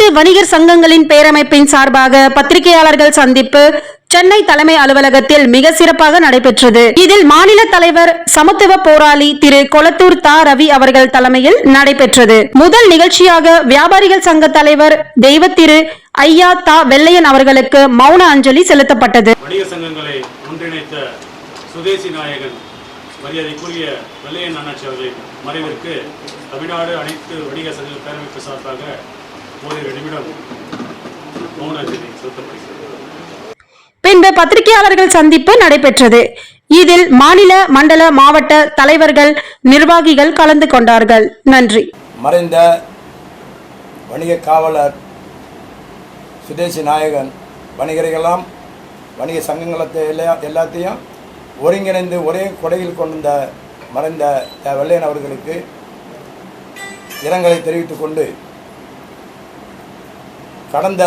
அனைத்து வணிகர் சங்கங்களின் பேரமைப்பின் சார்பாக பத்திரிகையாளர்கள் சந்திப்பு சென்னை தலைமை அலுவலகத்தில் மிக சிறப்பாக நடைபெற்றது. இதில் மாநில தலைவர் சமத்துவ போராளி திரு கொளத்தூர் தா. ரவி அவர்கள் தலைமையில் நடைபெற்றது. முதல் நிகழ்ச்சியாக வியாபாரிகள் சங்க தலைவர் தெய்வ திரு ஐயா தா. வெள்ளையன் அவர்களுக்கு மௌன அஞ்சலி செலுத்தப்பட்டது. வணிக சங்கங்களை ஒன்றிணைத்த சுதேசி நாயகன் மரியாதைக்குரிய வெள்ளையன் அண்ணாச்சி அவர்களின் மறைவிற்கு தமிழ்நாடு அனைத்து வணிக சங்க பேரமைப்பு சார்பாக ஓரிரு நிமிடம் மௌன அஞ்சலி செலுத்தப்படுகிறது பின்பு பத்திரிகையாளர்கள் சந்திப்பு நடைபெற்றது. இதில் மாநில மண்டல மாவட்ட தலைவர்கள் நிர்வாகிகள் கலந்து கொண்டார்கள். நன்றி. மறைந்த வணிக காவலர் சுதேசி நாயகன் வணிகர்களெல்லாம் வணிக சங்கங்களத்தை எல்லா எல்லாத்தையும் ஒருங்கிணைந்து ஒரே கொடையில் கொண்ட மறைந்த. வெள்ளையன் அவர்களுக்கு இரங்கலை தெரிவித்துக் கொண்டு கடந்த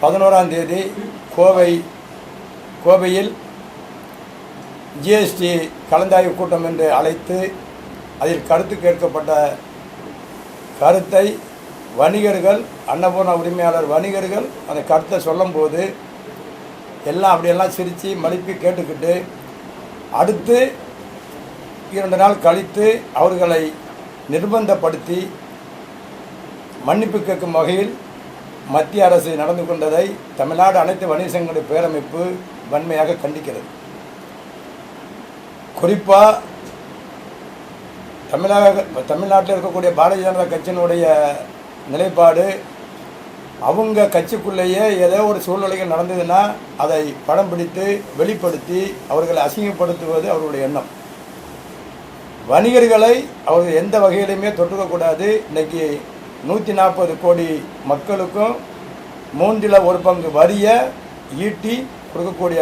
பதினோராம் தேதி கோவை கோவையில் ஜிஎஸ்டி கலந்தாய்வு கூட்டம் என்று அழைத்து அதில் கருத்து கேட்கப்பட்ட கருத்தை வணிகர்கள் அன்னபூர்ண உரிமையாளர் வணிகர்கள் அந்த கருத்தை சொல்லும்போது எல்லாம் அப்படியெல்லாம் சிரித்து மலிப்பி கேட்டுக்கிட்டு அடுத்து இரண்டு நாள் கழித்து அவர்களை நிர்பந்தப்படுத்தி மன்னிப்பு கேட்கும் வகையில் மத்திய அரசு நடந்து கொண்டதை தமிழ்நாடு அனைத்து வணிக சங்கங்களுடைய பேரமைப்பு வன்மையாக கண்டிக்கிறது. குறிப்பாக தமிழக தமிழ்நாட்டில் இருக்கக்கூடிய பாரதிய ஜனதா கட்சியினுடைய நிலைப்பாடு அவங்க கட்சிக்குள்ளேயே ஏதோ ஒரு சூழ்நிலைகள் நடந்ததுன்னா அதை படம் பிடித்து வெளிப்படுத்தி அவர்களை அசிங்கப்படுத்துவது அவர்களுடைய எண்ணம். வணிகர்களை அவர்கள் எந்த வகையிலையுமே தொட்டுக்கக்கூடாது இன்றைக்கி நூற்றி நாற்பது கோடி மக்களுக்கும் மூன்றில் ஒரு பங்கு வரியை ஈட்டி கொடுக்கக்கூடிய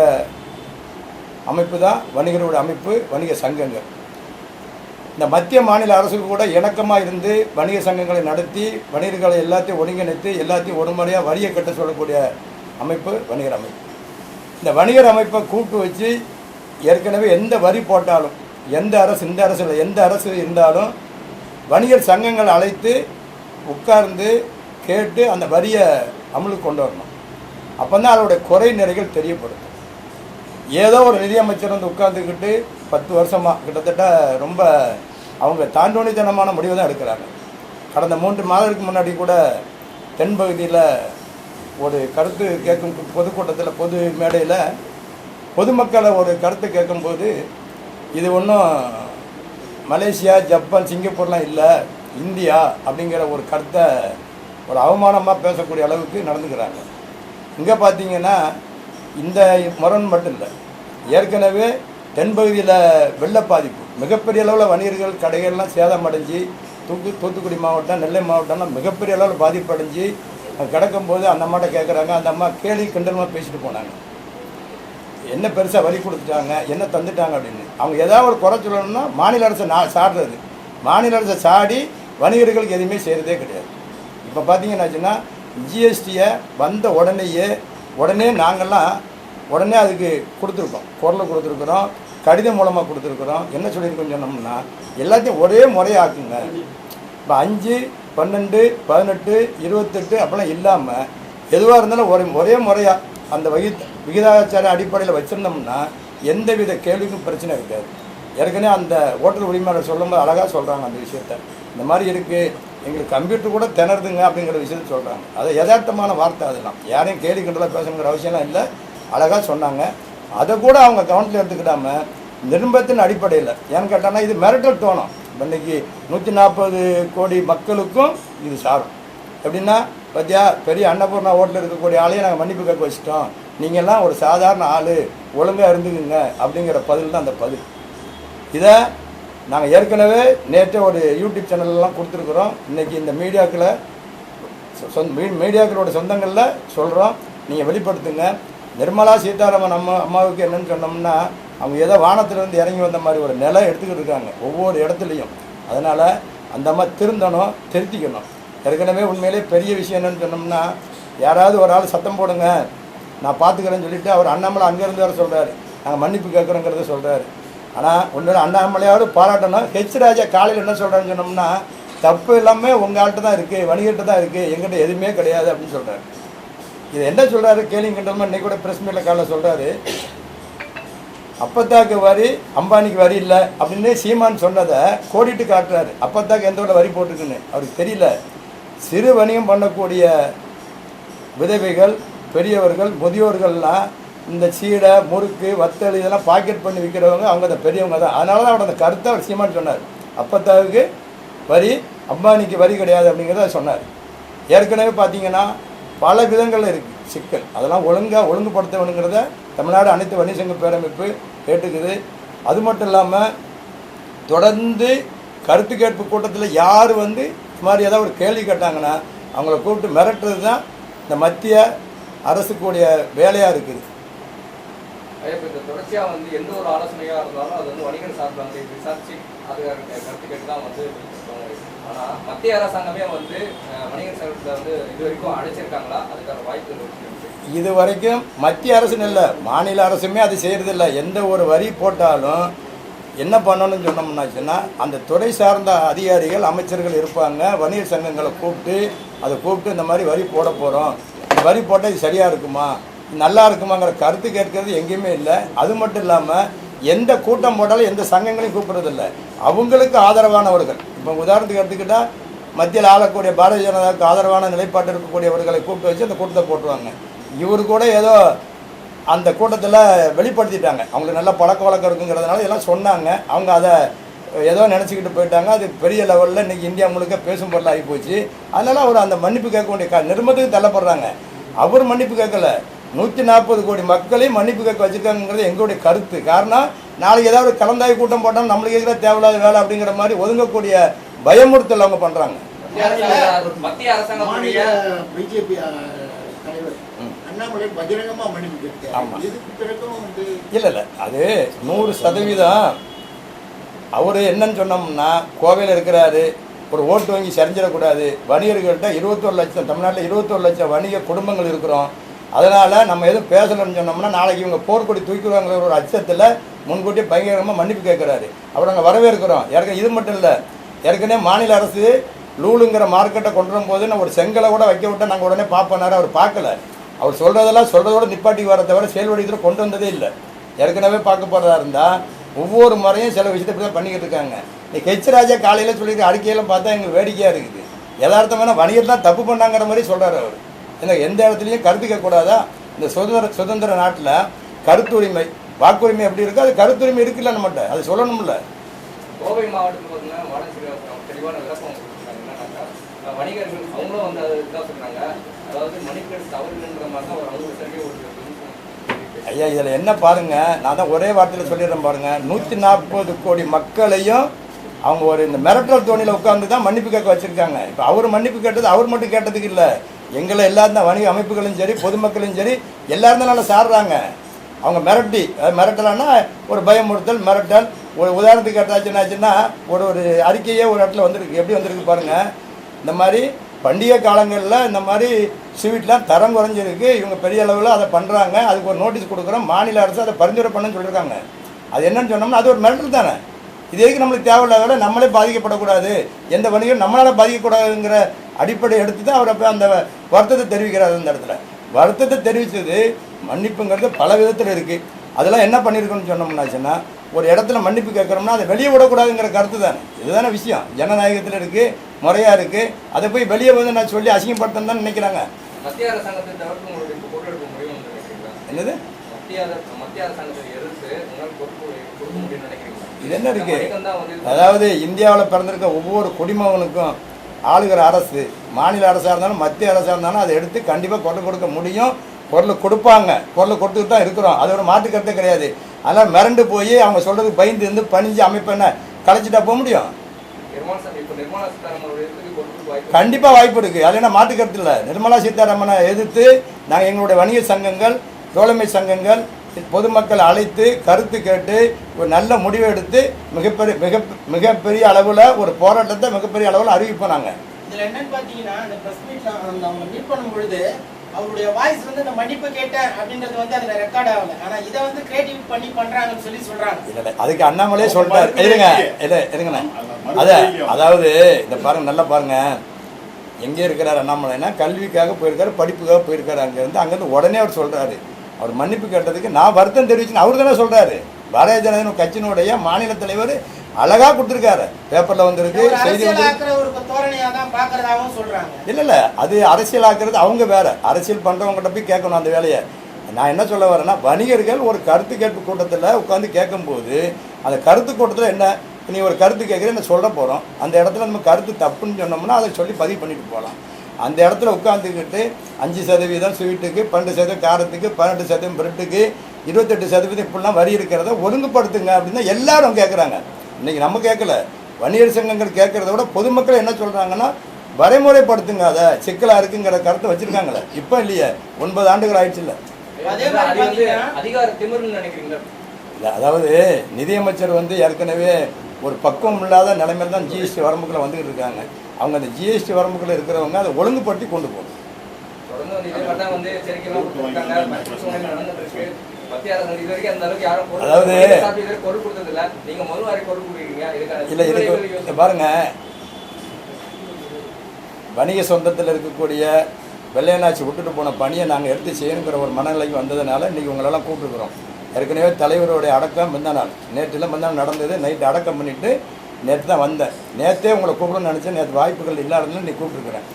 அமைப்பு தான் வணிகரோட அமைப்பு வணிக சங்கங்கள். இந்த மத்திய மாநில அரசு கூட இணக்கமாக இருந்து வணிக சங்கங்களை நடத்தி வணிகர்களை எல்லாத்தையும் ஒருங்கிணைத்து எல்லாத்தையும் ஒரு முறையாக வரியை கட்ட சொல்லக்கூடிய அமைப்பு வணிகர் அமைப்பு. இந்த வணிகர் அமைப்பை கூப்பிட்டு வச்சு ஏற்கனவே எந்த வரி போட்டாலும் எந்த அரசு இந்த அரசு இல்லை எந்த அரசு இருந்தாலும் வணிகர் சங்கங்கள் அழைத்து உட்கார்ந்து கேட்டு அந்த வரியை அமலுக்கு கொண்டு வரணும். அப்போ தான் அதோடைய குறை நிறைகள் தெரியப்படும். ஏதோ ஒரு நிதியமைச்சர் வந்து உட்கார்ந்துக்கிட்டு பத்து வருஷமாக கிட்டத்தட்ட ரொம்ப அவங்க தாண்டோனித்தனமான முடிவு தான் எடுக்கிறாங்க. கடந்த மூன்று மாதத்துக்கு முன்னாடி கூட தென்பகுதியில் ஒரு கருத்து கேட்கும் பொதுக்கூட்டத்தில் பொது மேடையில் பொதுமக்களை ஒரு கருத்து கேட்கும்போது இது ஒன்றும் மலேசியா ஜப்பான் சிங்கப்பூர்லாம் இல்லை. இந்தியா அப்படிங்கிற ஒரு கருத்தை ஒரு அவமானமாக பேசக்கூடிய அளவுக்கு நடந்துக்கிறாங்க. இங்கே பார்த்தீங்கன்னா இந்த முரண் மட்டும் இல்லை ஏற்கனவே தென்பகுதியில் வெள்ள பாதிப்பு மிகப்பெரிய அளவில் வணிகர்கள் கடைகள்லாம் சேதம் அடைஞ்சு தூக்கு தூத்துக்குடி மாவட்டம் நெல்லை மாவட்டம்லாம் மிகப்பெரிய அளவில் பாதிப்படைஞ்சு அங்க கிடக்கும்போது அந்த அம்மாட்ட கேட்குறாங்க அந்த அம்மா கேலி கிண்டலமாக பேசிட்டு போனாங்க. என்ன பெருசாக வழி கொடுத்துட்டாங்க என்ன தந்துட்டாங்க அப்படின்னு. அவங்க ஏதாவது ஒரு குறை சொல்லணும்னா மாநில அரசை நான் சாடுறது மாநில அரசை சாடி வணிகர்களுக்கு எதுவுமே செய்கிறதே கிடையாது. இப்போ பார்த்தீங்கன்னாச்சுன்னா ஜிஎஸ்டியை வந்த உடனேயே உடனே நாங்கள்லாம் உடனே அதுக்கு கொடுத்துருக்கோம். குரலை கொடுத்துருக்குறோம் கடிதம் மூலமாக கொடுத்துருக்குறோம். என்ன சொல்லியிருக்கோம் சொன்னோம்னா எல்லாத்தையும் ஒரே முறையாக்குங்க. இப்போ அஞ்சு பன்னெண்டு பதினெட்டு இருபத்தெட்டு அப்படிலாம் இல்லாமல் எதுவாக இருந்தாலும் ஒரே ஒரே முறையாக அந்த வகி விகிதாச்சார அடிப்படையில் வச்சுருந்தோம்னா எந்த வித கேள்விக்கும் பிரச்சனை இருக்காது. ஏற்கனவே அந்த ஓட்டல் உரிமையாளர் சொல்லும்போது அழகாக சொல்கிறாங்க அந்த விஷயத்த. இந்த மாதிரி இருக்குது எங்களுக்கு கம்ப்யூட்டர் கூட திணறுதுங்க அப்படிங்கிற விஷயத்த சொல்கிறாங்க அது யதார்த்தமான வார்த்தை அதெல்லாம். யாரையும் கேள்வி கண்டலாக பேசணுங்கிற அவசியம்லாம் இல்லை. அழகாக சொன்னாங்க. அதை கூட அவங்க கவனத்தில் எடுத்துக்கிடாமல் நிருபத்தின் அடிப்படையில். ஏன்னு கேட்டாங்கன்னா இது மிரட்டல் தோணும். இன்றைக்கி இன்னைக்கு நூற்றி நாற்பது கோடி மக்களுக்கும் இது சாரும். எப்படின்னா பத்தியா பெரிய அன்னபூர்ணா ஹோட்டலில் இருக்கக்கூடிய ஆளையும் நாங்கள் மன்னிப்பு கேட்க வச்சிட்டோம். நீங்கள்லாம் ஒரு சாதாரண ஆள் ஒழுங்காக இருந்துக்குங்க அப்படிங்கிற பதில் தான் அந்த பதில். இதை நாங்கள் ஏற்கனவே நேற்று ஒரு யூடியூப் சேனல்லாம் கொடுத்துருக்குறோம். இன்றைக்கி இந்த மீடியாக்களை சொந்த மீ- மீடியாக்களோட சொந்தங்களில் சொல்கிறோம் நீங்கள் வெளிப்படுத்துங்க. நிர்மலா சீதாராமன் அம்மா அம்மாவுக்கு என்னன்னு சொன்னோம்னா அவங்க ஏதோ வானத்துலேருந்து இறங்கி வந்த மாதிரி ஒரு நிலை எடுத்துக்கிட்டு இருக்காங்க ஒவ்வொரு இடத்துலையும். அதனால் அந்த அம்மா திருந்தணும் திருத்திக்கணும். ஏற்கனவே உண்மையிலே பெரிய விஷயம் என்னென்னு சொன்னோம்னா யாராவது ஒரு ஆள் சத்தம் போடுங்க. நான் பார்த்துக்கிறேன்னு சொல்லிவிட்டு அவர் அண்ணாமலை அங்கேருந்து வர சொல்கிறாரு நாங்கள் மன்னிப்பு கேட்குறோங்கிறத சொல்கிறாரு ஆனால் ஒன்று அண்ணாமலையாவது பாராட்டணும். ஹெச் ராஜா காலையில் என்ன சொல்கிறான்னு சொன்னோம்னா தப்பு எல்லாமே உங்கள் ஆள்கிட்ட தான் இருக்குது வணிகிட்ட தான் இருக்குது எங்கிட்ட எதுவுமே கிடையாது அப்படின்னு சொல்கிறாரு இது என்ன சொல்கிறாரு கேள்விங்கிட்டமா இன்னைக்கு கூட ப்ரெஸ் மீட்டில் காலையில் சொல்கிறாரு அப்பத்தாக்கு வரி அம்பானிக்கு வரி இல்லை அப்படின்னு சீமான் சொன்னதை கோடிட்டு காட்டுறாரு. அப்பத்தாக்கு எந்த வரி போட்டுருக்குன்னு அவருக்கு தெரியல. சிறு வணிகம் பண்ணக்கூடிய விதவைகள் பெரியவர்கள் முதியோர்கள்லாம் இந்த சீடை முறுக்கு வத்தல் இதெல்லாம் பாக்கெட் பண்ணி விற்கிறவங்க அவங்க அந்த பெரியவங்க தான். அதனால தான் அவரோட அந்த கருத்தை அவர் சீமான் சொன்னார். அப்பத்தாவுக்கு வரி அம்பானிக்கு வரி கிடையாது அப்படிங்கிறத சொன்னார். ஏற்கனவே பார்த்தீங்கன்னா பல விதங்கள் இருக்குது சிக்கல். அதெல்லாம் ஒழுங்காக ஒழுங்குபடுத்தணுங்கிறத தமிழ்நாடு அனைத்து வணிக சங்க பேரமைப்பு கேட்டுக்குது. அது மட்டும் இல்லாமல் தொடர்ந்து கருத்து கேட்பு கூட்டத்தில் யார் வந்து இது மாதிரி ஏதாவது ஒரு கேள்வி கேட்டாங்கன்னா அவங்கள கூப்பிட்டு மிரட்டுறது தான் இந்த மத்திய அரசுக்குடைய வேலையாக இருக்குது. இப்போ இந்த தொடர்ச்சியாக வந்து எந்த ஒரு ஆலோசனையாக இருந்தாலும் அது வந்து வணிகர் சார்பில் வந்து விசாரிச்சு அது கருத்து கேட்டு தான் வந்து ஆனால் மத்திய அரசாங்கமே வந்து வணிகர் சார்பில் வந்து இது வரைக்கும் அழைச்சிருக்காங்களா அதுக்கான வாய்ப்பு இது வரைக்கும் மத்திய அரசுன்னு இல்லை மாநில அரசுமே அது செய்கிறதில்ல எந்த ஒரு வரி போட்டாலும் என்ன பண்ணணும்னு சொன்னோம்னாச்சுன்னா அந்த துறை சார்ந்த அதிகாரிகள் அமைச்சர்கள் இருப்பாங்க. வணிகர் சங்கங்களை கூப்பிட்டு அதை கூப்பிட்டு இந்த மாதிரி வரி போட போகிறோம் இந்த வரி போட்டால் இது சரியாக இருக்குமா? நல்லா இருக்குமாங்கிற கருத்து கேட்கறது எங்கேயுமே இல்லை. அது மட்டும் இல்லாமல் எந்த கூட்டம் போட்டாலும் எந்த சங்கங்களையும் கூப்பிட்றதில்ல அவங்களுக்கு ஆதரவானவர்கள். இப்போ உதாரணத்துக்கு எடுத்துக்கிட்டால் மத்தியில் ஆளக்கூடிய பாரதிய ஜனதாவுக்கு ஆதரவான நிலைப்பாட்டு இருக்கக்கூடியவர்களை கூப்பிட்டு வச்சு அந்த கூட்டத்தை போட்டுருவாங்க. இவர் கூட ஏதோ அந்த கூட்டத்தில் வெளிப்படுத்திட்டாங்க. அவங்களுக்கு நல்ல பழக்க வழக்கம் இருக்குங்கிறதுனால எல்லாம் சொன்னாங்க. அவங்க அதை ஏதோ நினச்சிக்கிட்டு போயிட்டாங்க. அது பெரிய லெவலில் இன்றைக்கி இந்தியா முழுக்க பேசும் பொருள் ஆகி போச்சு. அதனால் அவர் அந்த மன்னிப்பு கேட்க வேண்டிய க நிர்பந்தத்துக்கு தள்ளப்படுறாங்க. அவர் மன்னிப்பு கேட்கல. நூற்றி நாற்பது கோடி மக்களையும் மன்னிப்பு கேட்க வச்சுருக்காங்கிறது எங்களுடைய கருத்து. காரணம் நாளைக்கு ஏதாவது ஒரு கலந்தாய் கூட்டம் போட்டால் நம்மளுக்கு இருக்கிற தேவையில்லாத வேலை அப்படிங்கிற மாதிரி ஒதுங்கக்கூடிய பயமுறுத்தல் அவங்க பண்ணுறாங்க மத்திய அரசாங்கம் பிஜேபி தலைவர் இல்லை இல்லை. அது நூறு சதவீதம் அவர் என்னன்னு சொன்னோம்னா கோவையில் இருக்கிறாரு ஒரு ஓட்டு வங்கி சரிஞ்சிடக்கூடாது. வணிகர்கள்ட்ட இருபத்தோரு லட்சம் தமிழ்நாட்டில் இருபத்தோரு லட்சம் வணிக குடும்பங்கள் இருக்கிறோம். அதனால் நம்ம எதுவும் பேசணும்னு சொன்னோம்னா நாளைக்கு இவங்க போர்க்கொடி தூக்கிடுவாங்கிற ஒரு அச்சத்தில் முன்கூட்டியே பயங்கரமாக மன்னிப்பு கேட்குறாரு. அப்புறம் நாங்கள் வரவேற்கிறோம். ஏற்கனவே இது மட்டும் இல்லை ஏற்கனவே மாநில அரசு லூலுங்கிற மார்க்கெட்டை கொண்டு வரும்போது நான் ஒரு செங்கலை கூட வைக்க விட்டால் நாங்கள் உடனே பார்ப்போனாரு அவர் பார்க்கல. அவர் சொல்கிறதெல்லாம் சொல்கிறதோட நிப்பாட்டி வர தவிர செயல்வடித்தில் கொண்டு வந்ததே இல்லை. ஏற்கனவே பார்க்க போகிறதா இருந்தால் ஒவ்வொரு முறையும் சில விஷயத்தை இப்படி தான் பண்ணிக்கிட்டு இருக்காங்க. நீ ஹெச் ராஜா காலையில் சொல்லியிருக்க அறிக்கையெல்லாம் பார்த்தா எங்களுக்கு வேடிக்கையாக இருக்குது. யதார்த்தமான வணிகர் தான் தப்பு பண்ணாங்கிற மாதிரி சொல்கிறாரு அவர். ஏன்னா எந்த இடத்துலையும் கருத்து கேட்கக்கூடாதா இந்த சுதந்திர சுதந்திர நாட்டில் கருத்துரிமை வாக்குரிமை எப்படி இருக்கோ அது கருத்துரிமை இருக்குல்ல நம்மகிட்ட அது சொல்லணும்ல. கோவை மாவட்டத்தில் பார்த்தீங்கன்னா தெளிவான விளக்கம் வணிகர்கள் அவங்களும் வந்து அதாவது தவறுன்ற மாதிரி தான் அவங்க ஐயா இதில் என்ன பாருங்க நான் தான் ஒரே வார்த்தையில் சொல்லிடுறேன் பாருங்க. நூற்றி நாற்பது கோடி மக்களையும் அவங்க ஒரு இந்த மிரட்டல் தோணியில் உட்கார்ந்து தான் மன்னிப்பு கேட்க வச்சிருக்காங்க. இப்போ அவர் மன்னிப்பு கேட்டது அவர் மட்டும் கேட்டதுக்கு இல்லை. எங்களை எல்லாரும் வணிக அமைப்புகளும் சரி பொதுமக்களும் சரி எல்லாரும் தான் நல்லா சாடுறாங்க. அவங்க மிரட்டி மிரட்டலான்னா ஒரு பயமுறுத்தல் மிரட்டல். ஒரு உதாரணத்துக்கு கேட்டாச்சுன்னாச்சுன்னா ஒரு ஒரு அறிக்கையே ஒரு இடத்துல வந்திருக்கு. எப்படி வந்திருக்கு பாருங்கள் இந்த மாதிரி பண்டிகை காலங்களில் இந்த மாதிரி ஸ்வீட்லாம் தரம் குறைஞ்சிருக்கு. இவங்க பெரிய அளவில் அதை பண்ணுறாங்க அதுக்கு ஒரு நோட்டீஸ் கொடுக்குறோம். மாநில அரசு அதை பரிந்துரை பண்ணுன்னு சொல்லியிருக்காங்க. அது என்னன்னு சொன்னோம்னா அது ஒரு மிரட்டல் தானே. இது எதுக்கு நம்மளுக்கு தேவையில்லாத நம்மளே பாதிக்கப்படக்கூடாது. எந்த வணிகம் நம்மளால் பாதிக்கக்கூடாதுங்கிற அடிப்படை எடுத்து தான் அவர் அப்போ அந்த வருத்தத்தை தெரிவிக்கிறார் அந்த இடத்துல. வருத்தத்தை தெரிவித்தது மன்னிப்புங்கிறது பல விதத்தில் இருக்குது அதெல்லாம் என்ன பண்ணியிருக்கோன்னு சொன்னோம்னாச்சுன்னா ஒரு இடத்துல மன்னிப்பு கேட்குறோம்னா அதை வெளியே விடக்கூடாதுங்கிற கருத்து தானே. இதுதானே விஷயம். ஜனநாயகத்தில் இருக்குது முறையாக இருக்குது அதை போய் வெளியே வந்து நான் சொல்லி அசிங்கப்படுத்தணும் தான் நினைக்கிறாங்க. மத்திய அரசாங்கத்தை தவிர்த்து உங்களுடைய என்னது? மத்திய அர- மத்திய அரசாங்கத்தை எதிர்த்து உங்களால் பொறுப்பு கொடுக்க முடியும்னு நினைக்கிறீங்களா? இது என்ன இருக்கு? வணிகம் தான் வந்து இது- அதாவது இந்தியாவில் பிறந்திருக்க ஒவ்வொரு குடிமகனுக்கும் ஆளுகிற அரசு மாநில அரசாக இருந்தாலும் மத்திய அரசாக இருந்தாலும் அதை எடுத்து கண்டிப்பாக கொண்டு கொடுக்க முடியும். பொருள் கொடுப்பாங்க. பொருள் கொடுத்துட்டு தான் இருக்கிறோம். அது ஒரு மாற்று கருத்தே கிடையாது. அதனால் மிரண்டு போய் அவங்க சொல்கிறதுக்கு பயந்து இருந்து பணிஞ்சு அமைப்பு என்ன? கலைச்சிட்டா போக முடியும்? கண்டிப்பாக வாய்ப்பு இருக்குது அது என்ன மாற்று கருத்து இல்லை. நிர்மலா சீதாராமனை எதிர்த்து நாங்கள் எங்களுடைய வணிக சங்கங்கள் தோழமை சங்கங்கள் பொதுமக்கள் அழைத்து கருத்து கேட்டு ஒரு நல்ல முடிவை எடுத்து மிகப்பெரிய மிக மிகப்பெரிய அளவில் ஒரு போராட்டத்தை மிகப்பெரிய அளவில் அறிவிப்போம் நாங்கள் இதுல என்னன்னு பாத்தீங்கன்னா அந்த பிரஸ் மீட்ல அவங்க மீட் பண்ணும் பொழுது அவருடைய வாய்ஸ் வந்து இந்த மன்னிப்பு கேட்டேன் அப்படின்றது வந்து அதுல ரெக்கார்ட் ஆகல. ஆனா இதை வந்து கிரியேட்டிவ் பண்ணி பண்றாங்கன்னு சொல்லி சொல்றாங்க. இல்ல இல்ல அதுக்கு அண்ணாமலையே சொல்லிட்டாரு. இருங்க இல்ல இருங்கண்ணே. அத அதாவது இந்த பாருங்க நல்லா பாருங்க. எங்கே இருக்கிறார் அண்ணாமலைனா கல்விக்காக போயிருக்காரு படிப்புக்காக போயிருக்காரு. அங்கேருந்து அங்கேருந்து உடனே அவர் சொல்றாரு. அவர் மன்னிப்பு கேட்டதுக்கு நான் வருத்தம் தெரிவிச்சுன்னு அவர் தானே சொல்றாரு. பாரதிய ஜனதா கட்சியினுடைய மாநில தலைவர் அழகா கொடுத்துருக்காரு. பேப்பர்ல வந்திருக்கு செய்தி இல்ல இல்ல அது அரசியலாக்குறது அவங்க வேற. அரசியல் பண்றவங்ககிட்ட போய் கேட்கணும் அந்த வேலையை. நான் என்ன சொல்ல வரேன்னா வணிகர்கள் ஒரு கருத்து கேட்பு கூட்டத்தில் உட்காந்து கேட்கும்போது அந்த கருத்து கூட்டத்தில் என்ன நீ ஒரு கருத்து கேட்குற என்ன சொல்ல போகிறோம் அந்த இடத்துல நம்ம கருத்து தப்புன்னு சொன்னோம்னா அதை சொல்லி பதிவு பண்ணிட்டு போகலாம். அந்த இடத்துல உட்காந்துக்கிட்டு அஞ்சு சதவீதம் ஸ்வீட்டுக்கு பன்னெண்டு சதவீதம் காரத்துக்கு பன்னெண்டு சதவீதம் பிரெட்டுக்கு இருபத்தெட்டு சதவீதம் இப்படிலாம் வரி இருக்கிறத ஒழுங்குபடுத்துங்க அப்படின்னு எல்லாரும் கேட்குறாங்க இன்னைக்கு நம்ம கேட்கல வணிகர் சங்கங்கள் கேட்கறத விட பொதுமக்கள் என்ன சொல்கிறாங்கன்னா வரைமுறைப்படுத்துங்க அதை. சிக்கலாக இருக்குங்கிற கருத்தை வச்சுருக்காங்களே. இப்போ இல்லையே. ஒன்பது ஆண்டுகள் ஆயிடுச்சு இல்லை அதாவது நிதியமைச்சர் வந்து ஏற்கனவே ஒரு பக்குவம் இல்லாத நிலைமையில தான் ஜிஎஸ்டி வரம்புக்குள்ள வந்துகிட்டு இருக்காங்க. அவங்க அந்த ஜிஎஸ்டி வரம்புக்குள்ள இருக்கிறவங்க அதை ஒழுங்குபடுத்தி கொண்டு போகணும். அதாவது- இல்ல இதுக்கு பாருங்க. வணிக சொந்தத்தில் இருக்கக்கூடிய வெள்ளையனாச்சி விட்டுட்டு போன பணியை நாங்கள் எடுத்து செய்யணுங்கிற ஒரு மனநிலைக்கு வந்ததுனால இன்றைக்கி உங்களெல்லாம் கூப்பிட்டுருக்குறோம் ஏற்கனவே தலைவருடைய அடக்கம் முந்தா நாள் நேற்றுல முந்தா நடந்தது. நைட்டு அடக்கம் பண்ணிவிட்டு நேற்று தான் வந்தேன். நேற்றே உங்களை கூப்பிடணும்னு நினச்சேன். நேற்று வாய்ப்புகள் இல்லாததுனால நீ கூப்பிட்டுருக்குறேன்.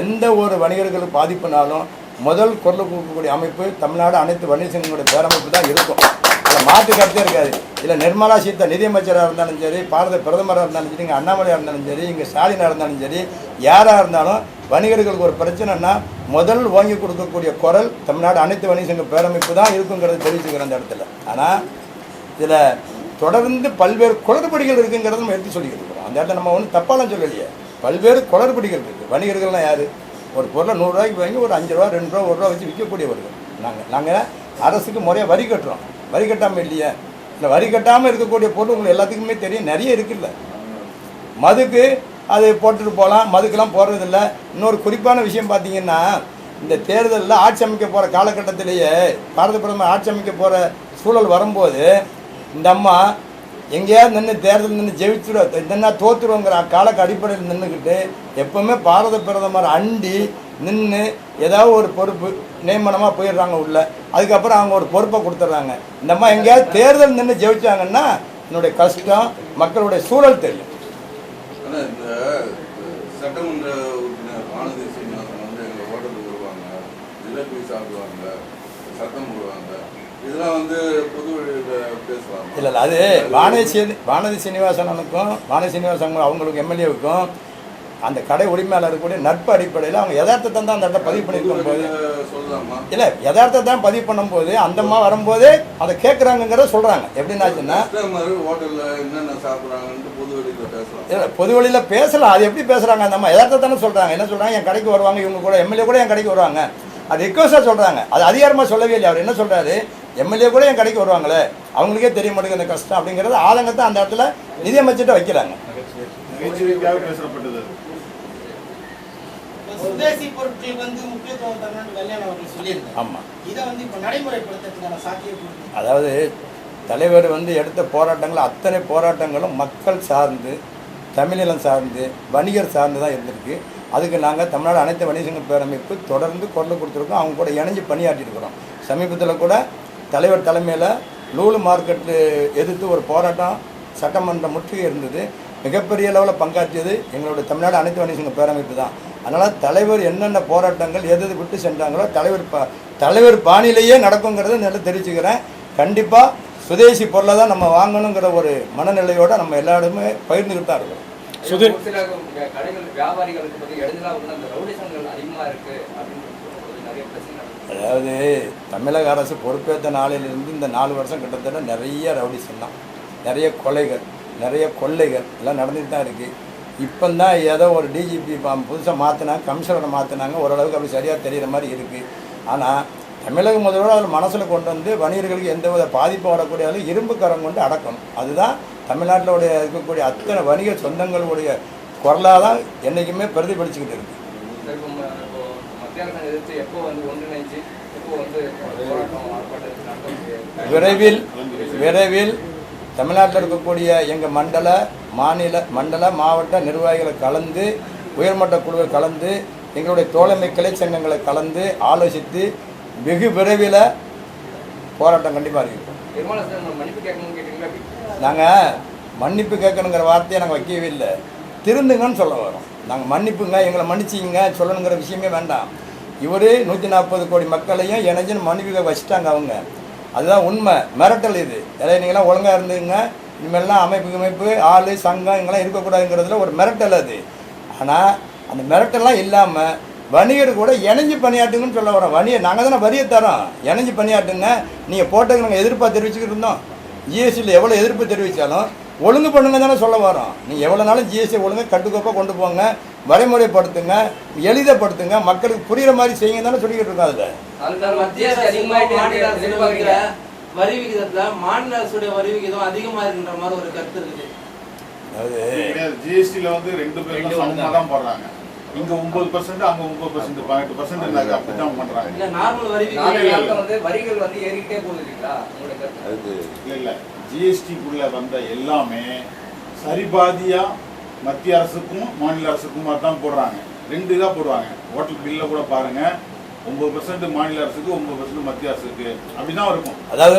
எந்த ஒரு வணிகர்களுக்கு பாதிப்புனாலும் முதல் குரல் கொடுக்கக்கூடிய அமைப்பு தமிழ்நாடு அனைத்து வணிக சங்கங்களுடைய பேரமைப்பு தான் இருக்கும். அதில் மாற்று கருத்தே இருக்காது. இல்லை நிர்மலா சீதா நிதியமைச்சராக இருந்தாலும் சரி பாரத பிரதமராக இருந்தாலும் சரி இங்கே அண்ணாமலையாக இருந்தாலும் சரி இங்கே ஸ்டாலினாக இருந்தாலும் சரி யாராக இருந்தாலும் வணிகர்களுக்கு ஒரு பிரச்சனைனா முதல் வாங்கி கொடுக்கக்கூடிய குரல் தமிழ்நாடு அனைத்து வணிக சங்க பேரமைப்பு தான் இருக்குங்கிறத தெரிவிச்சுக்கிறேன் அந்த இடத்துல. ஆனால் இதில் தொடர்ந்து பல்வேறு குளறுபடிகள் இருக்குங்கிறத நம்ம எடுத்து சொல்லிக்கிட்டு இருக்கிறோம். அந்த இடத்துல நம்ம ஒன்றும் தப்பாலாம் சொல்லலையே. பல்வேறு குளறுபடிகள் இருக்குது வணிகர்கள்லாம் யார்? ஒரு பொருளை நூறுரூவாய்க்கு வாங்கி ஒரு அஞ்சு ரூபா ரெண்டு ரூபா ஒரு ரூபா வச்சு விற்கக்கூடியவர்கள். நாங்கள் நாங்கள் அரசுக்கு முறையாக வரி கட்டுறோம். வரி கட்டாமல் இல்லையே. இல்லை வரி கட்டாமல் இருக்கக்கூடிய பொருள் உங்களுக்கு எல்லாத்துக்குமே தெரியும். நிறைய இருக்குல்ல. மதுக்கு அது போட்டுட்டு போகலாம். மதுக்கெல்லாம் போடுறதில்ல இன்னொரு குறிப்பான விஷயம் பார்த்தீங்கன்னா இந்த தேர்தலில் ஆட்சி அமைக்க போகிற காலகட்டத்திலேயே பாரத பிரதமர் ஆட்சி அமைக்க போகிற சூழல் வரும்போது இந்த அம்மா எங்கேயாவது நின்று தேர்தல் நின்று ஜெயிச்சுடும் என்னென்னா தோத்துருவோங்கிற காலக்கு அடிப்படையில் நின்றுக்கிட்டு எப்போவுமே பாரத பிரதமர் அண்டி நின்று ஏதாவது ஒரு பொறுப்பு நியமனமாக போயிடுறாங்க உள்ள. அதுக்கப்புறம் அவங்க ஒரு பொறுப்பை கொடுத்துட்றாங்க. இந்த அம்மா எங்கேயாவது தேர்தல் நின்று ஜெயிச்சாங்கன்னா என்னுடைய கஷ்டம் மக்களுடைய சூழல் தெரியும். சட்டமன்ற உறுப்பினர் வானதி சீனிவாசன் வந்து எங்கள் ஹோட்டலுக்கு வருவாங்க ஜிலேபி சாப்பிடுவாங்க சத்தம் போடுவாங்க. இதெல்லாம் வந்து பொது பேசலாம்? இல்லை இல்லை அது வானதி சீனி வானதி சீனிவாசனுக்கும் வானதி சீனிவாசன் அவங்களுக்கு எம்எல்ஏவுக்கும் அந்த கடை உரிமையாளர் இருக்கக்கூடிய நட்பு அடிப்படையில் அவங்க யதார்த்தத்தை தான் அந்த இடத்த பதிவு பண்ணியிருக்கும் போது. இல்லை யதார்த்தத்தை தான் பதிவு பண்ணும்போது அந்தம்மா வரும்போதே அதை கேட்குறாங்கங்கிறத சொல்கிறாங்க எப்படின்னாச்சுன்னா இல்லை பொது வழியில் பேசலாம். அது எப்படி பேசுகிறாங்க அந்த அம்மா? யதார்த்தத்தை தானே சொல்கிறாங்க என்ன சொல்கிறாங்க என் கடைக்கு வருவாங்க இவங்க கூட எம்எல்ஏ கூட என் கடைக்கு வருவாங்க. அது ரிக்வஸ்ட்டாக சொல்கிறாங்க அது அதிகாரமாக சொல்லவே இல்லை அவர் என்ன சொல்கிறாரு எம்எல்ஏ கூட என் கடைக்கு வருவாங்களே அவங்களுக்கே தெரிய மாட்டேங்குது அந்த கஷ்டம் அப்படிங்கிறது ஆதங்கத்தை அந்த இடத்துல நிதியமைச்சர்கிட்ட வைக்கிறாங்க. சுதேசி வந்து முக்கியத்துவம் தரணும்னு அவர்கள் ஆமாம் இதை வந்து இப்ப நடைமுறைப்படுத்துறதுக்கான சாத்தியக்கூறு அதாவது தலைவர் வந்து எடுத்த போராட்டங்கள் அத்தனை போராட்டங்களும் மக்கள் சார்ந்து தமிழினம் சார்ந்து வணிகர் சார்ந்து தான் இருந்திருக்கு. அதுக்கு நாங்கள் தமிழ்நாடு அனைத்து வணிக சங்க பேரமைப்பு தொடர்ந்து குரல் கொடுத்துருக்கோம். அவங்க கூட இணைஞ்சு பணியாற்றிருக்கிறோம் சமீபத்தில் கூட தலைவர் தலைமையில் லூலு மார்க்கெட்டு எதிர்த்து ஒரு போராட்டம் சட்டமன்ற முற்றுகை இருந்தது. மிகப்பெரிய அளவில் பங்காற்றியது எங்களுடைய தமிழ்நாடு அனைத்து வணிக சங்க பேரமைப்பு தான். அதனால் தலைவர் என்னென்ன போராட்டங்கள் எது எது விட்டு சென்றாங்களோ தலைவர் பா தலைவர் பாணியிலேயே நடக்குங்கிறத நல்லா தெரிவிச்சுக்கிறேன் கண்டிப்பாக சுதேசி பொருளை தான் நம்ம வாங்கணுங்கிற ஒரு மனநிலையோட நம்ம எல்லா இடமே பகிர்ந்துக்கிட்டு தான் இருக்கிறோம் சுதே- வியாபாரிகளுக்கு வந்து இடத்துல வந்து அந்த ரவுடிசங்கள் அதிகமா இருக்கு அப்படின்னு சொல்லும்போது நிறைய பிரச்சனை நடக்குது. அதாவது தமிழக அரசு பொறுப்பேற்ற நாளிலிருந்து இந்த நாலு வருஷம் கிட்டத்தட்ட நிறைய ரவுடிசம் தான் நிறைய கொலைகள் நிறைய கொள்ளைகள் எல்லாம் நடந்துட்டு தான் இருக்குது இப்போ தான் ஏதோ ஒரு டிஜிபி புதுசாக மாற்றினாங்க கமிஷனரை மாற்றினாங்க ஓரளவுக்கு அப்படி சரியாக தெரிகிற மாதிரி இருக்குது ஆனால் தமிழக முதல்வர் அதில் மனசில் கொண்டு வந்து வணிகர்களுக்கு எந்த வித பாதிப்பு வரக்கூடிய அளவு இரும்பு கரம் கொண்டு அடக்கணும் அதுதான் தமிழ்நாட்டிலுடைய இருக்கக்கூடிய அத்தனை வணிக சொந்தங்களுடைய குரலாக தான் என்றைக்குமே பிரதிபலிச்சுக்கிட்டு இருக்குது எதிர்த்து எப்போ வந்து ஒன்றிணைஞ்சு எப்போ வந்து போராட்டம் விரைவில் விரைவில் தமிழ்நாட்டில் இருக்கக்கூடிய எங்கள் மண்டல மாநில மண்டல மாவட்ட நிர்வாகிகளை கலந்து உயர்மட்ட குழுவை கலந்து எங்களுடைய தோழமை கிளை சங்கங்களை கலந்து ஆலோசித்து வெகு விரைவில் போராட்டம் கண்டிப்பாக இருக்கும்? நாங்கள் மன்னிப்பு கேட்கணுங்கிற வார்த்தையை நாங்கள் வைக்கவே இல்லை. திருந்துங்கன்னு சொல்ல வரோம். நாங்கள் மன்னிப்புங்க எங்களை மன்னிச்சிங்க சொல்லணுங்கிற விஷயமே வேண்டாம். இவர் நூற்றி நாற்பது கோடி மக்களையும் இணைஞ்சுன்னு மன்னிப்பு வச்சுட்டாங்க அவங்க. அதுதான் உண்மை. மிரட்டல் இது. இதை நீங்களாம் ஒழுங்காக இருந்துங்க. இனிமேல்லாம் அமைப்பு அமைப்பு ஆள் சங்கம் இங்கெல்லாம் இருக்கக்கூடாதுங்கிறதுல ஒரு மிரட்டல் அது. ஆனால் அந்த மிரட்டல்லாம் இல்லாமல் வணிகர் கூட இணைஞ்சு பணியாட்டுங்கன்னு சொல்ல வரோம். வணிக நாங்கள் தானே வரியை தரோம். இணைஞ்சு பணியாட்டுங்க நீங்கள் போட்டதுக்கு நாங்கள் எதிர்ப்பாக தெரிவிச்சுக்கிட்டு இருந்தோம். ஜிஎஸ்டியில் எவ்வளோ எதிர்ப்பு தெரிவித்தாலும் ஒழுங்கு பண்ணுங்க தானே சொல்ல வரோம். நீங்கள் எவ்வளோ நாளும் ஜிஎஸ்டி ஒழுங்கு கட்டுக்கோப்பாக கொண்டு போங்க வரைமுறைப்படுத்துங்க எளிதப்படுத்துங்க மக்களுக்கு புரியுற மாதிரி செய்யுங்க தானே சொல்லிக்கிட்டு இருக்கோம் அதில். வரி விகிதத்துல மாநில அரசுடைய வரி விகிதம் அதிகமா இருக்குன்ற மாதிரி ஒரு கருத்து இருக்குது. அதாவது ஜிஎஸ்டில வந்து ரெண்டு பேரும் சமமா தான் போடுறாங்க. இங்க ஒன்பது பர்சன்ட் அங்க ஒன்பது பர்சன்ட் பதினெட்டு பர்சன்ட் அப்படித்தான் பண்றாங்க. இல்ல நார்மல் வரி வரிகள் வந்து ஏறிக்கிட்டே போகுது இல்லைங்களா? கருத்து. இல்ல இல்ல. ஜிஎஸ்டிக்குள்ள வந்த எல்லாமே சரிபாதியா மத்திய அரசுக்கும் மாநில அரசுக்குமா தான் போடுறாங்க. ரெண்டு இதா போடுவாங்க. ஹோட்டல் பில்ல கூட பாருங்க. ஒன்பது பர்சன்ட் மாநில அரசுக்கு ஒன்பது பர்சன்ட் மத்திய அரசுக்கு. அப்படிதான் இருக்கும். அதுதான்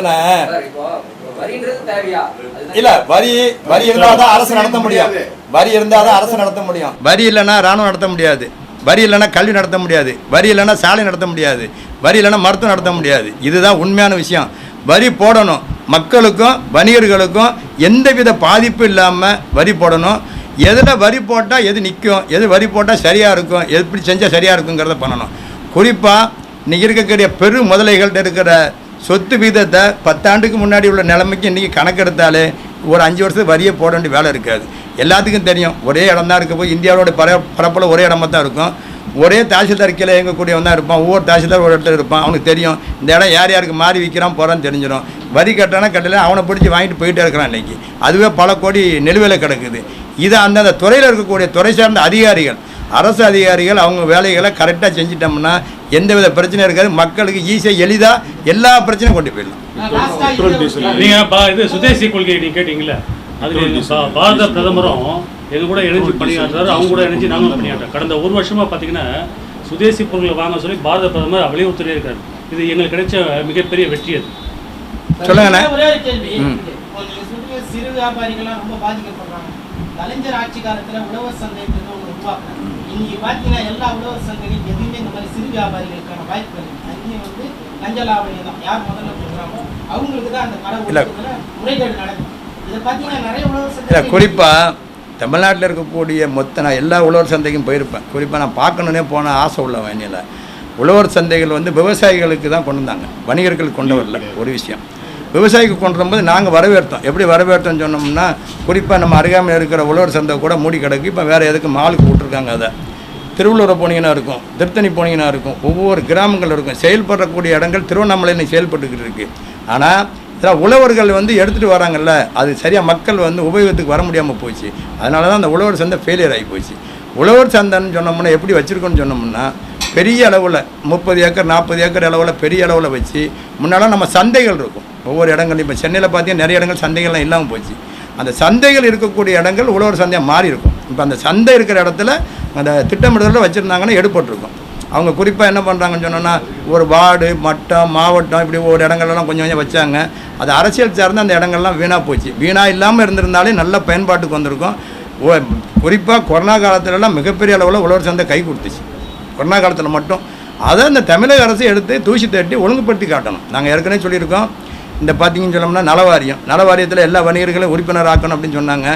இல்ல வரி வரி இருந்தால் தான் அரசு நடத்த முடியும். வரி இருந்தால் தான் அரசு நடத்த முடியும். வரி இல்லைன்னா ராணுவம் நடத்த முடியாது. வரி இல்லைன்னா கல்வி நடத்த முடியாது. வரி இல்லைன்னா சாலை நடத்த முடியாது. வரி இல்லைன்னா மருத்துவம் நடத்த முடியாது. இதுதான் உண்மையான விஷயம். வரி போடணும். மக்களுக்கும் வணிகர்களுக்கும் எந்தவித பாதிப்பும் இல்லாமல் வரி போடணும். எதில் வரி போட்டால் எது நிற்கும் எது வரி போட்டால் சரியாக இருக்கும் எப்படி செஞ்சால் சரியாக இருக்குங்கிறத பண்ணணும். குறிப்பாக இன்றைக்கி இருக்கக்கூடிய பெரு முதலைகள்கிட்ட இருக்கிற சொத்து வீதத்தை பத்தாண்டுக்கு முன்னாடி உள்ள நிலைமைக்கு இன்றைக்கி கணக்கெடுத்தாலே ஒரு அஞ்சு வருஷத்துக்கு வரியே போட வேண்டிய வேலை இருக்காது. எல்லாத்துக்கும் தெரியும். ஒரே இடம் தான் இருக்க போய் இந்தியாவோட பர பரப்பில் ஒரே இடமா தான் இருக்கும். ஒரே தாசில்தார் கீழே இயங்கக்கூடியவன் தான் இருப்பான். ஒவ்வொரு தாசில்தார் ஒரு இடத்துல இருப்பான். அவனுக்கு தெரியும். இந்த இடம் யார் யாருக்கு மாறி விற்கிறான் போகிறான்னு தெரிஞ்சிடும். வரி கட்டானா கட்டல அவனை பிடிச்சி வாங்கிட்டு போயிட்டே இருக்கிறான் இன்றைக்கி அதுவே பல கோடி நிலுவையில் கிடக்குது. இதை அந்தந்த துறையில் இருக்கக்கூடிய துறை சார்ந்த அதிகாரிகள் அரசு அதிகாரிகள் அவங்க வேலைகளை கரெக்டாக செஞ்சிட்டோம்னா எந்தவித பிரச்சனையும் இருக்காது. மக்களுக்கு ஈஸியாக எளிதாக எல்லா பிரச்சனையும் கொண்டு போயிடலாம். நீங்க பா- இது சுதேசி கொள்கை நீங்க கேட்டீங்கல்ல? அது பாரத பிரதமரும் எங்க கூட இணைஞ்சு பணியாற்றுறாரு அவங்க கூட இணைஞ்சு நாங்களும் பணியாற்றுறோம் கடந்த ஒரு வருஷமா பாத்தீங்கன்னா சுதேசி பொருட்களை வாங்க சொல்லி பாரத பிரதமர் வலியுறுத்திட்டே இருக்காரு. இது எங்களுக்கு கிடைச்ச மிகப்பெரிய வெற்றி அது. சொல்றீங்க சிறு வியாபாரிகள்லாம் ரொம்ப பாதிக்கப்படுறாங்க. கலைஞர் ஆட்சி காலத்துல உழவர் சந்தைன்றது ஒன்று உருவாக்குனாங்க இன்னைக்கு பாத்தீங்கன்னா எல்லா உழவர் சந்தைகளும் எதுவுமே இந்த மாதிரி சிறு வியாபாரிகளுக்கான வாய்ப்புகள் அங்கேயும் வந்து லஞ்ச லாவணி தான். யார் முதல்ல கொடுக்குறாங்களோ அவங்களுக்கு தான் அந்த கடை முறைகேடு நடக்கும் இதை நிறைய உழவர் குறிப்பாக தமிழ்நாட்டில் இருக்கக்கூடிய மொத்த நான் எல்லா உழவர் சந்தைக்கும் போயிருப்பேன். குறிப்பாக நான் பார்க்கணுன்னே போன ஆசை உள்ள வயனில் உழவர் சந்தைகள் வந்து விவசாயிகளுக்கு தான் கொண்டு வந்தாங்க. வணிகர்களுக்கு கொண்டு வரல ஒரு விஷயம். விவசாயிக்கு கொண்டு வரும்போது நாங்கள் வரவேற்றோம். எப்படி வரவேற்றோம்னு சொன்னோம்னா குறிப்பாக நம்ம அருகாமையில் இருக்கிற உழவர் சந்தை கூட மூடி கிடக்கு. இப்போ வேறு எதுக்கு மாலுக்கு விட்டுருக்காங்க அதை. திருவள்ளூரை போனீங்கன்னா இருக்கும் திருத்தணி போனீங்கன்னா இருக்கும் ஒவ்வொரு கிராமங்கள் இருக்கும். செயல்படக்கூடிய இடங்கள் திருவண்ணாமலையில் செயல்பட்டுக்கிட்டு இருக்கு. ஆனால் இதில் உழவர்கள் வந்து எடுத்துகிட்டு வராங்கல்ல அது சரியாக மக்கள் வந்து உபயோகத்துக்கு வர முடியாமல் போச்சு. அதனால தான் அந்த உழவர் சந்தை ஃபெயிலியர் ஆகி போச்சு. உழவர் சந்தைன்னு சொன்னோம்னா எப்படி வச்சுருக்கோன்னு சொன்னோம்னா பெரிய அளவில் முப்பது ஏக்கர் நாற்பது ஏக்கர் அளவில் பெரிய அளவில் வச்சு முன்னால் நம்ம சந்தைகள் இருக்கும். ஒவ்வொரு இடங்கள்லையும் இப்போ சென்னையில் பார்த்தீங்கன்னா நிறைய இடங்கள் சந்தைகள்லாம் இல்லாமல் போச்சு. அந்த சந்தைகள் இருக்கக்கூடிய இடங்கள் உழவர் சந்தையாக மாறி இருக்கும். இப்போ அந்த சந்தை இருக்கிற இடத்துல அந்த திட்டமிடுதலில் வச்சுருந்தாங்கன்னா எடுப்பட்டிருக்கும் அவங்க குறிப்பாக என்ன பண்ணுறாங்கன்னு சொன்னோன்னா ஒரு வார்டு மட்டம் மாவட்டம் இப்படி ஒவ்வொரு இடங்கள்லாம் கொஞ்சம் கொஞ்சம் வச்சாங்க. அது அரசியல் சார்ந்து அந்த இடங்கள்லாம் வீணாக போச்சு. வீணாக இல்லாமல் இருந்திருந்தாலே நல்ல பயன்பாட்டுக்கு வந்திருக்கும். ஓ குறிப்பாக கொரோனா காலத்துலலாம் மிகப்பெரிய அளவில் உழவர் சந்தை கை கொடுத்துச்சு. கொரோனா காலத்தில் மட்டும். அதை இந்த தமிழக அரசு எடுத்து தூசி தட்டி ஒழுங்குபடுத்தி காட்டணும். நாங்கள் ஏற்கனவே சொல்லியிருக்கோம். இந்த பார்த்தீங்கன்னு சொல்லணும்னா நலவாரியம். நலவாரியத்தில் எல்லா வணிகர்களும் உறுப்பினர் ஆக்கணும் அப்படின்னு சொன்னாங்க.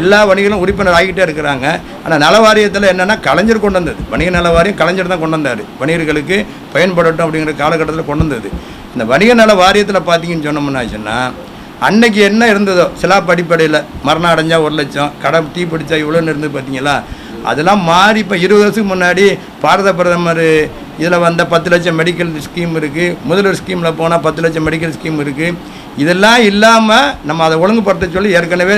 எல்லா வணிகர்களும் உறுப்பினர் ஆகிட்டே இருக்கிறாங்க. ஆனால் நலவாரியத்தில் என்னென்னா கலைஞர் கொண்டு வந்தது. வணிக நலவாரியம் கலைஞர் தான் கொண்டு வந்தார். வணிகர்களுக்கு பயன்படட்டும் அப்படிங்கிற காலகட்டத்தில் கொண்டு வந்தது. இந்த வணிக நல வாரியத்தில் பார்த்தீங்கன்னு சொன்னோம்னாச்சுன்னா அன்னைக்கு என்ன இருந்ததோ சிலாப்பு அடிப்படையில் மரணம் அடைஞ்சா ஒரு லட்சம் கடை தீ பிடிச்சா இவ்வளோன்னு இருந்து பார்த்தீங்களா அதெல்லாம் மாறி இப்போ இருபது வருஷத்துக்கு முன்னாடி பாரத பிரதமர் இதில் வந்த பத்து லட்சம் மெடிக்கல் ஸ்கீம் இருக்குது முதல்வர் ஸ்கீமில் போனால் பத்து லட்சம் மெடிக்கல் ஸ்கீம் இருக்குது இதெல்லாம் இல்லாமல் நம்ம அதை ஒழுங்குபடுத்த சொல்லி ஏற்கனவே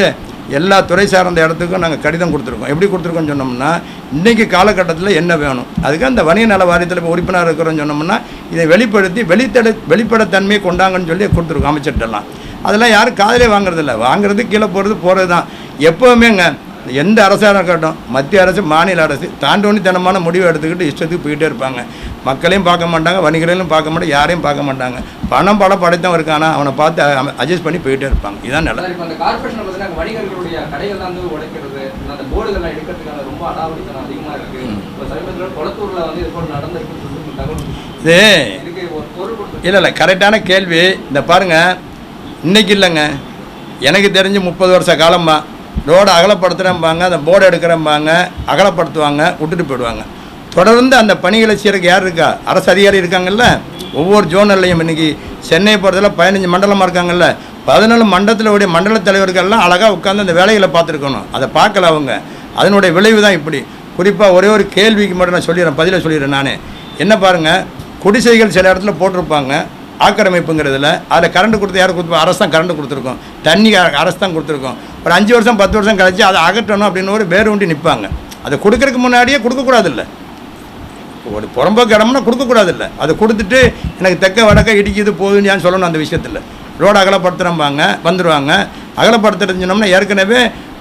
எல்லா துறை சார்ந்த இடத்துக்கும் நாங்கள் கடிதம் கொடுத்துருக்கோம். எப்படி கொடுத்துருக்கோம்னு சொன்னோம்னா இன்றைக்கி காலகட்டத்தில் என்ன வேணும்? அதுக்கு அந்த வணிக நல வாரியத்தில் இப்போ உறுப்பினர் இருக்கிறோம்னு சொன்னோம்னா இதை வெளிப்படுத்தி வெளித்தட வெளிப்படைத்தன்மையை கொண்டாங்கன்னு சொல்லி கொடுத்துருக்கோம் அமைச்சர்கிட்டலாம். அதெல்லாம் யாரும் காதலே வாங்குறதில்ல. வாங்குறது கீழே போகிறது போகிறது தான் எப்போவுமேங்க எந்த அரசாக இருக்கட்டும் மத்திய அரசு மாநில அரசு தாண்டோனித்தனமான முடிவு எடுத்துக்கிட்டு இஷ்டத்துக்கு போயிட்டே இருப்பாங்க. மக்களையும் பார்க்க மாட்டாங்க வணிகர்களையும் பார்க்க மாட்டாங்க யாரையும் பார்க்க மாட்டாங்க. பணம் பல படைத்தவன் இருக்கானா அவனை பார்த்து அட்ஜஸ்ட் பண்ணி போயிட்டே இருப்பாங்க. இதான் நிலை. சார் இப்போ அந்த கார்பரேஷன் பார்த்தீங்கன்னா வணிகர்களுடைய கடைகள் தான் உடைக்கிறது அந்த போர்டுகள்லாம் எடுக்கிறதுக்கான ரொம்ப அடாவடித்தனம் அதிகமா இருக்கு. இப்போ சமீபத்தில் குளத்தூர்ல வந்து இது போல நடந்திருக்குன்னு சொல்லிட்டு தகவல் இல்லை இல்லை கரெக்டான கேள்வி. இந்த பாருங்க இன்னைக்கு இல்லைங்க. எனக்கு தெரிஞ்சு முப்பது வருஷ காலமா ரோடை அகலப்படுத்துகிறம்பாங்க அந்த போர்டு எடுக்கிறம்பாங்க அகலப்படுத்துவாங்க விட்டுட்டு போயிடுவாங்க. தொடர்ந்து அந்த பணிகளை செய்யறதுக்கு யார் இருக்கா? அரசு அதிகாரி இருக்காங்கல்ல? ஒவ்வொரு ஜோனல்லையும் இன்னைக்கு சென்னை போகிறதுல பதினஞ்சு மண்டலமாக இருக்காங்கல்ல? பதினாலு மண்டலத்தில் உடைய மண்டல தலைவர்கள்லாம் அழகாக உட்காந்து அந்த வேலைகளை பார்த்துருக்கணும். அதை பார்க்கல அவங்க. அதனுடைய விளைவு தான் இப்படி. குறிப்பாக ஒரே ஒரு கேள்விக்கு மட்டும் நான் சொல்லிடுறேன் பதிலை சொல்லிடுறேன் நான். என்ன பாருங்கள் குடிசைகள் சில இடத்துல போட்டிருப்பாங்க ஆக்கிரமிப்புங்கிறதுல. அதில் கரண்ட் கொடுத்து யார் கொடுத்து அரசு தான் கரண்ட் கொடுத்துருக்கோம். தண்ணி அரசு தான் கொடுத்துருக்கோம். ஒரு அஞ்சு வருஷம் பத்து வருஷம் கழிச்சு அதை அகற்றணும் அப்படின்னு ஒரு வேறு ஒண்டி நிற்பாங்க அதை கொடுக்கறதுக்கு முன்னாடியே கொடுக்கக்கூடாது இல்லை ஒரு புறம்போக்கு இடம்னா கொடுக்கக்கூடாதுல்ல. அதை கொடுத்துட்டு எனக்கு தெக்க வடக்க இடிக்குது போகுதுன்னு ஏன் சொல்லணும் அந்த விஷயத்தில். ரோடு அகலப்படுத்துகிறம்பாங்க வந்துடுவாங்க அகலப்படுத்துறதுனோம்னா சொன்னோம்னா ஏற்கனவே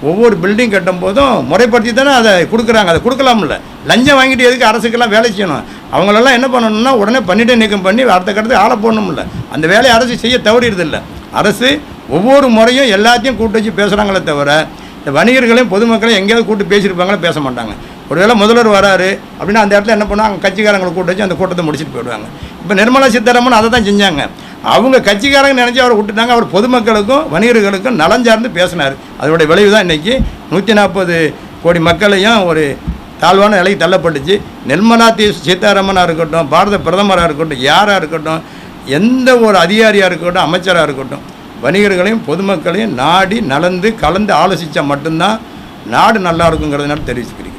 ஒவ்வொரு பில்டிங் கட்டும் போதும் முறைப்படுத்தி தானே அதை கொடுக்குறாங்க. அதை கொடுக்கலாம்ல. லஞ்சம் வாங்கிட்டு எதுக்கு அரசுக்கெல்லாம் வேலை செய்யணும்? அவங்களெல்லாம் என்ன பண்ணணும்னா உடனே பண்ணிட்டே நீக்கம் பண்ணி அடுத்த கட்டத்துக்கு ஆளை போடணும்ல. அந்த வேலையை அரசு செய்ய தவறிடுதில்ல அரசு ஒவ்வொரு முறையும் எல்லாத்தையும் கூட்டு வச்சு பேசுகிறாங்களே தவிர இந்த வணிகர்களையும் பொதுமக்களையும் எங்கேயாவது கூட்டு பேசியிருப்பாங்களே பேச மாட்டாங்க. ஒருவேளை முதல்வர் வராரு அப்படின்னா அந்த இடத்துல என்ன பண்ணுவாங்க? கட்சிக்காரங்களை கூட்டு வச்சு அந்த கூட்டத்தை முடிச்சுட்டு போயிடுவாங்க. இப்போ நிர்மலா சீதாராமன் அதை தான் செஞ்சாங்க. அவங்க கட்சிக்காரங்க நினச்சி அவரை விட்டுட்டாங்க. அவர் பொதுமக்களுக்கும் வணிகர்களுக்கும் நலம் சார்ந்து பேசினார். அதனுடைய விளைவு தான் இன்றைக்கி நூற்றி நாற்பது கோடி மக்களையும் ஒரு தாழ்வான நிலைக்கு தள்ளப்பட்டுச்சு. நிர்மலா தி சீதாராமனாக இருக்கட்டும் பாரத பிரதமராக இருக்கட்டும் யாராக இருக்கட்டும் எந்த ஒரு அதிகாரியாக இருக்கட்டும் அமைச்சராக இருக்கட்டும் வணிகர்களையும் பொதுமக்களையும் நாடி நலந்து கலந்து ஆலோசித்தா மட்டும்தான் நாடு நல்லா இருக்குங்கிறதுனால தெரிவிச்சுக்கிறீங்க.